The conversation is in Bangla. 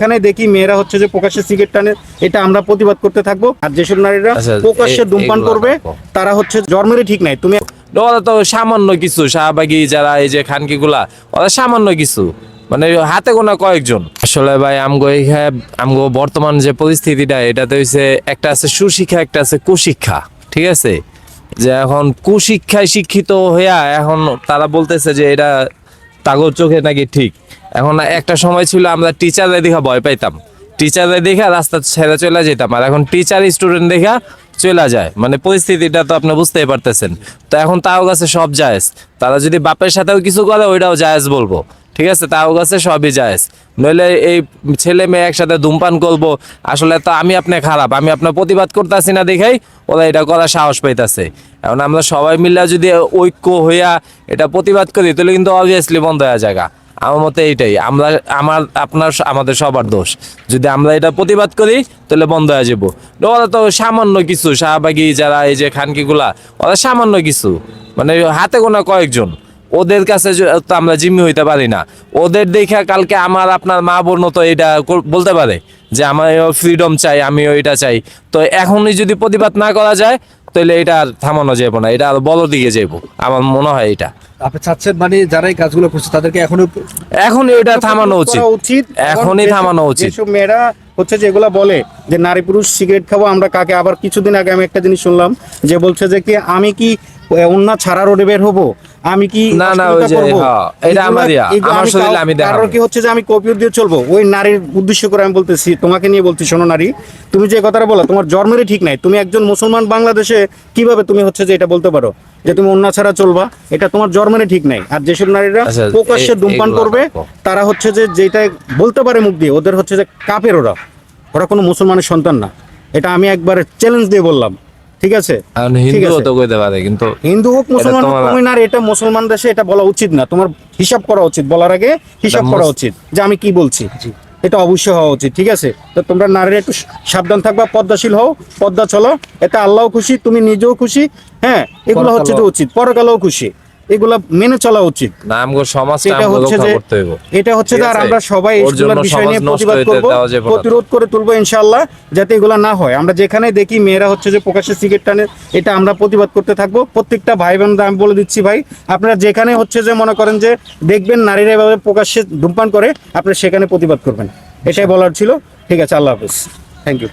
যেখানে দেখি মেয়েরা হচ্ছে যে প্রকাশ্যে সিগারেট টানে এটা আমরা প্রতিবাদ করতে থাকব। আর যেসব নারীরা আচ্ছা, প্রকাশ্যে ধূমপান করবে তারা হচ্ছে জন্মেরই ঠিক নাই। তুমি ওরা তো সামান্য কিছু শাহবাগি যারা এই যে খানকি গুলা ওরা সামান্য কিছু। মানে হাতে গোনা কয়েকজন। আসলে ভাই আমগো এইখানে আমগো বর্তমান যে পরিস্থিতিটা এটাতে হইছে একটা আছে সুশিক্ষা একটা আছে কুশিক্ষা ঠিক আছে? যে এখন কুশিক্ষায় শিক্ষিত হইয়া এখন তারা বলতেছে যে এটা তাগর চোখে নাকি ঠিক। এখন একটা সময় ছিল আমরা টিচাররা দেখা ভয় পাইতাম। টিচাররা দেখা রাস্তা ছেড়ে চলে যেতাম। আর এখন টিচার স্টুডেন্ট দেখা চলে যায়। মানে পরিস্থিতিটা তো আপনি বুঝতেই পারতেছেন। তো এখন তাও কাছে সব জায়েজ। তারা যদি বাপের সাথেও কিছু করে, ওইটাও জায়েজ বলব। ঠিক আছে? তাও কাছে সবই জায়েজ। নইলে এই ছেলে মেয়ে একসাথে ধূমপান করব, আসলে তো আমি আপনি খারাপ। আমি আপনার প্রতিবাদ করতেছি না দেখেই ওরা এটা করার সাহস পাইতাছে। এখন আমরা সবাই মিলে যদি ঐক্য হইয়া এটা প্রতিবাদ করি, তাহলে কিন্তু অবভিয়াসলি বন্ধ হয়ে জায়গা আমার মতে এইটাই। আমরা, আমার, আপনার, আমাদের সবার দোষ। যদি আমরা এটা প্রতিবাদ করি, তাহলে বন্ধ হয়ে যাব। ওরা তো সামান্য কিছু, শাহবাগি যারা এই যে খানকিগুলা, ওরা সামান্য কিছু। মানে হাতে গোনা কয়েকজন। ওদের কাছে তো আমরা জিম্মি হইতে পারি না। ওদের দেখে কালকে আমার আপনার মা বোন তো এটা বলতে পারে যে আমার ফ্রিডম চাই আমিও এটা চাই। তো এখনই যদি প্রতিবাদ না করা যায় তাহলে এটা আর থামানো যাব না এটা আর বড় দিকে যাব আমার মনে হয় এটা। আপনি চাচ্ছেন মানে যারা এই কাজগুলো করছে তাদেরকে এখনও এখনই এটা থামানো উচিত। উচিত এখনই থামানো উচিত। যেসব মেয়েরা হচ্ছে যেগুলা বলে যে নারী পুরুষ সিগারেট খাব আমরা কাকে আবার কিছুদিন আগে আমি একটা জিনিস শুনলাম যে বলছে যে কি আমি কি অন্য ছাড়া রোডে বের হব? আমি কি না, না, ওই যে, হ্যাঁ, এটা আমারই, আমার শরীরে আমি দেখাবো। কি হচ্ছে যে আমি কপিও দিয়ে চলবো? ওই নারীর উদ্দেশ্য করে আমি বলতেছি তোমাকে নিয়ে বলছি শোনো নারী তুমি যে কথাটা বলো তোমার জন্মেরই ঠিক নাই। তুমি একজন মুসলমান বাংলাদেশে কীভাবে তুমি হচ্ছে যে এটা বলতে পারো? যে তুমি অন্য ছাড়া চলবা এটা তোমার জন্মেরই ঠিক নাই। আর যেসব নারীরা আচ্ছা, প্রকাশ্যে ধূমপান করবে তারা হচ্ছে যে যেটা বলতে পারে মুখ দিয়ে ওদের হচ্ছে যে কাপের ওরা। ওরা কোনো মুসলমানের সন্তান না। এটা আমি একবার চ্যালেঞ্জ দিয়ে বললাম। ঠিক আছে? ঠিক তো কইতে পারে কিন্তু হিন্দু হোক মুসলমান হোক তুমি না এটা মুসলমান দেশে এটা বলা উচিত না। তোমার হিসাব করা উচিত বলার আগে হিসাব করা উচিত যে আমি কি বলছি। এটা অবশ্যই হওয়া উচিত ঠিক আছে? তো তোমরা নারীরা একটু সাবধান থাকবা পদ্মাশীল হও পদ্মা চলো। এটা আল্লাহ খুশি তুমি নিজেও খুশি হ্যাঁ? এগুলো হচ্ছে তো উচিত পরকালেও খুশি। এগুলা মেনে চলা উচিত। না আমগো সমাজটা এটা আমগো হচ্ছে রক্ষা যে করতে হইব। এটা হচ্ছে যে আর আমরা সবাই এগুলোর বিষয় নিয়ে প্রতিবাদ করব। প্রতিরোধ করে তুলবো ইনশাআল্লাহ যাতে এগুলো না হয়। আমরা যেখানে দেখি মেয়েরা হচ্ছে যে প্রকাশ্যে সিগারেট টানে এটা আমরা প্রতিবাদ করতে থাকব। প্রত্যেকটা ভাই বোনরা আমি বলে দিচ্ছি ভাই আপনারা যেখানে হচ্ছে যে মনে করেন যে দেখবেন নারীরা এভাবে প্রকাশ্যে ধূমপান করে আপনারা সেখানে প্রতিবাদ করবেন। এটাই বলার ছিল। ঠিক আছে আল্লাহ হাফিজ। Thank you